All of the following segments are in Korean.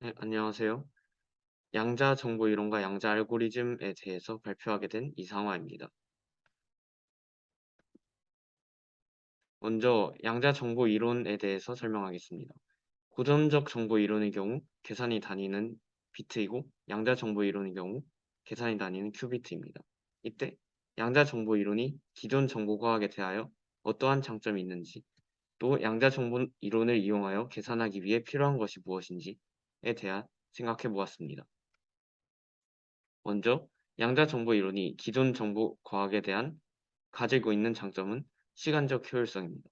네, 안녕하세요. 양자 정보 이론과 양자 알고리즘에 대해서 발표하게 된 이상화입니다. 먼저 양자 정보 이론에 대해서 설명하겠습니다. 고전적 정보 이론의 경우 계산이 다니는 비트이고 양자 정보 이론의 경우 계산이 다니는 큐비트입니다. 이때 양자 정보 이론이 기존 정보 과학에 대하여 어떠한 장점이 있는지 또 양자 정보 이론을 이용하여 계산하기 위해 필요한 것이 무엇인지에 대한 생각해 보았습니다. 먼저 양자 정보 이론이 기존 정보 과학에 대한 가지고 있는 장점은 시간적 효율성입니다.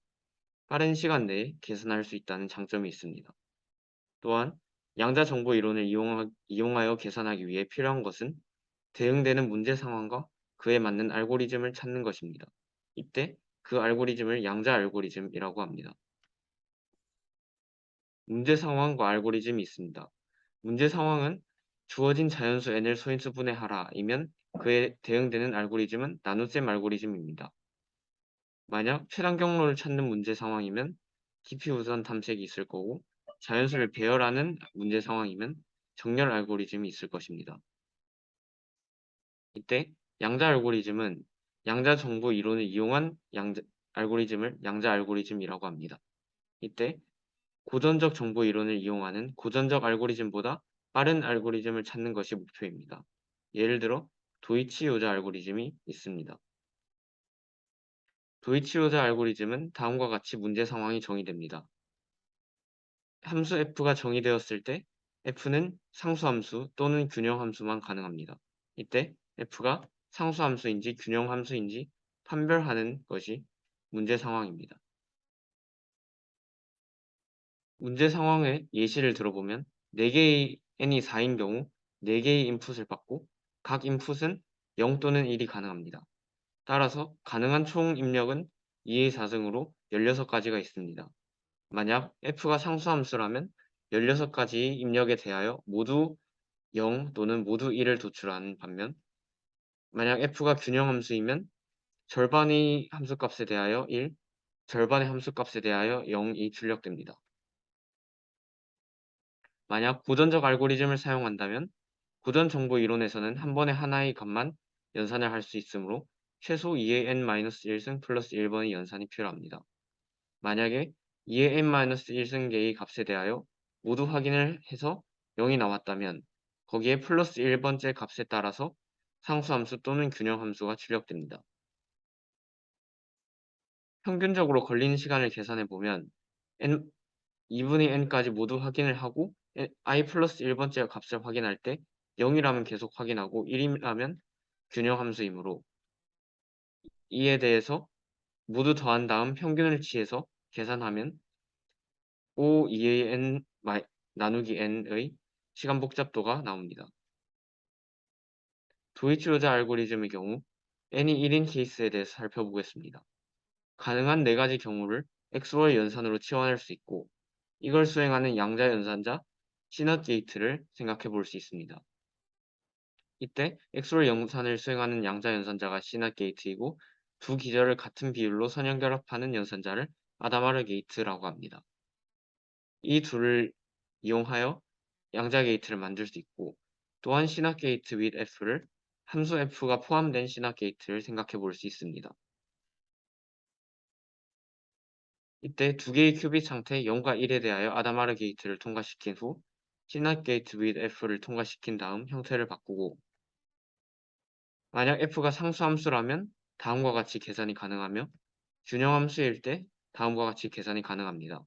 빠른 시간 내에 계산할 수 있다는 장점이 있습니다. 또한 양자 정보 이론을 이용하, 이용하여 계산하기 위해 필요한 것은 대응되는 문제 상황과 그에 맞는 알고리즘을 찾는 것입니다. 이때 그 알고리즘을 양자 알고리즘이라고 합니다. 문제 상황과 알고리즘이 있습니다. 문제 상황은 주어진 자연수 n을 소인수 분해 하라 이면 그에 대응되는 알고리즘은 나눗셈 알고리즘입니다. 만약 최단 경로를 찾는 문제 상황이면 깊이 우선 탐색이 있을 거고 자연수를 배열하는 문제 상황이면 정렬 알고리즘이 있을 것입니다. 이때 양자 알고리즘은 양자 정보 이론을 이용한 양자 알고리즘을 양자 알고리즘이라고 합니다. 이때 고전적 정보 이론을 이용하는 고전적 알고리즘보다 빠른 알고리즘을 찾는 것이 목표입니다. 예를 들어 도이치 요자 알고리즘이 있습니다. 도이치 요자 알고리즘은 다음과 같이 문제 상황이 정의됩니다. 함수 f가 정의되었을 때 f는 상수함수 또는 균형함수만 가능합니다. 이때 f가 상수함수인지 균형함수인지 판별하는 것이 문제 상황입니다. 문제 상황의 예시를 들어보면 4개의 n이 4인 경우 4개의 인풋을 받고 각 인풋은 0 또는 1이 가능합니다. 따라서 가능한 총 입력은 2의 4승으로 16가지가 있습니다. 만약 f가 상수함수라면 16가지의 입력에 대하여 모두 0 또는 모두 1을 도출하는 반면 만약 f가 균형함수이면 절반의 함수값에 대하여 1, 절반의 함수값에 대하여 0이 출력됩니다. 만약 고전적 알고리즘을 사용한다면 고전 정보 이론에서는 한 번에 하나의 값만 연산을 할 수 있으므로 최소 2의 n-1승 플러스 1번의 연산이 필요합니다. 만약에 2의 n-1승계의 값에 대하여 모두 확인을 해서 0이 나왔다면 거기에 플러스 1번째 값에 따라서 상수함수 또는 균형함수가 출력됩니다. 평균적으로 걸리는 시간을 계산해 보면 n 2분의 n까지 모두 확인을 하고 i 플러스 1번째 값을 확인할 때 0이라면 계속 확인하고 1이라면 균형 함수이므로 이에 대해서 모두 더한 다음 평균을 취해서 계산하면 O 2의 n 나누기 n의 시간 복잡도가 나옵니다. 도이치로자 알고리즘의 경우 n이 1인 케이스에 대해서 살펴보겠습니다. 가능한 4가지 경우를 XOR 연산으로 치환할 수 있고 이걸 수행하는 양자 연산자 시넛 게이트를 생각해 볼 수 있습니다. 이때 XOR 연산을 수행하는 양자 연산자가 시넛 게이트이고 두 기절을 같은 비율로 선형 결합하는 연산자를 아다마르 게이트라고 합니다. 이 둘을 이용하여 양자 게이트를 만들 수 있고 또한 시넛 게이트 with f를 함수 f가 포함된 시넛 게이트를 생각해 볼 수 있습니다. 이때 두 개의 큐빅 상태 0과 1에 대하여 아다마르 게이트를 통과시킨 후 시넛 게이트 with f를 통과시킨 다음 형태를 바꾸고 만약 f가 상수 함수라면 다음과 같이 계산이 가능하며 균형 함수일 때 다음과 같이 계산이 가능합니다.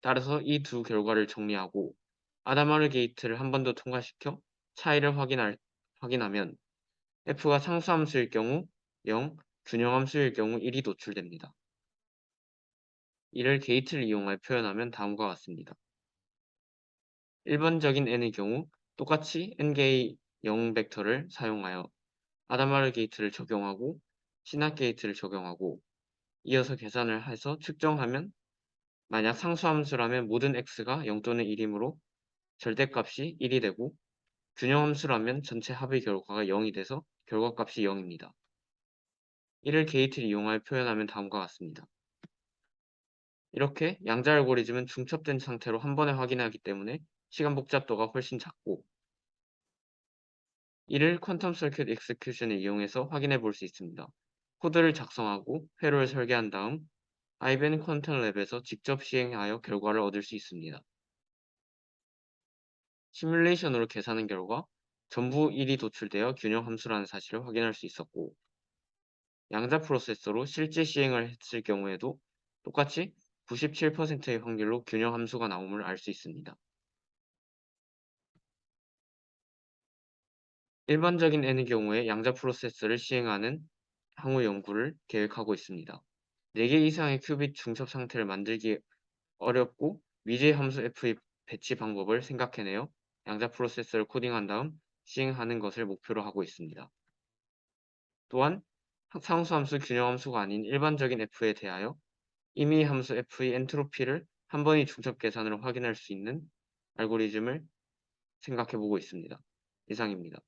따라서 이 두 결과를 정리하고 아다마르 게이트를 한 번 더 통과시켜 차이를 확인할, 확인하면 f가 상수 함수일 경우 0, 균형 함수일 경우 1이 도출됩니다. 이를 게이트를 이용하여 표현하면 다음과 같습니다. 일반적인 n의 경우 똑같이 n개의 0 벡터를 사용하여 아다마르 게이트를 적용하고 시납 게이트를 적용하고 이어서 계산을 해서 측정하면 만약 상수함수라면 모든 x가 0 또는 1이므로 절대값이 1이 되고 균형함수라면 전체 합의 결과가 0이 돼서 결과값이 0입니다. 이를 게이트를 이용하여 표현하면 다음과 같습니다. 이렇게 양자 알고리즘은 중첩된 상태로 한 번에 확인하기 때문에 시간 복잡도가 훨씬 작고 이를 퀀텀 서큐트 익스큐션을 이용해서 확인해 볼 수 있습니다. 코드를 작성하고 회로를 설계한 다음 아이벤 퀀텀 랩에서 직접 시행하여 결과를 얻을 수 있습니다. 시뮬레이션으로 계산한 결과 전부 1이 도출되어 균형 함수라는 사실을 확인할 수 있었고 양자 프로세서로 실제 시행을 했을 경우에도 똑같이 97%의 확률로 균형 함수가 나옴을 알 수 있습니다. 일반적인 N의 경우에 양자 프로세서를 시행하는 향후 연구를 계획하고 있습니다. 4개 이상의 큐빗 중첩 상태를 만들기 어렵고 미지의 함수 F의 배치 방법을 생각해내어 양자 프로세서를 코딩한 다음 시행하는 것을 목표로 하고 있습니다. 또한 상수 함수 균형 함수가 아닌 일반적인 F에 대하여 임의 함수 F의 엔트로피를 한 번의 중첩 계산으로 확인할 수 있는 알고리즘을 생각해 보고 있습니다. 이상입니다.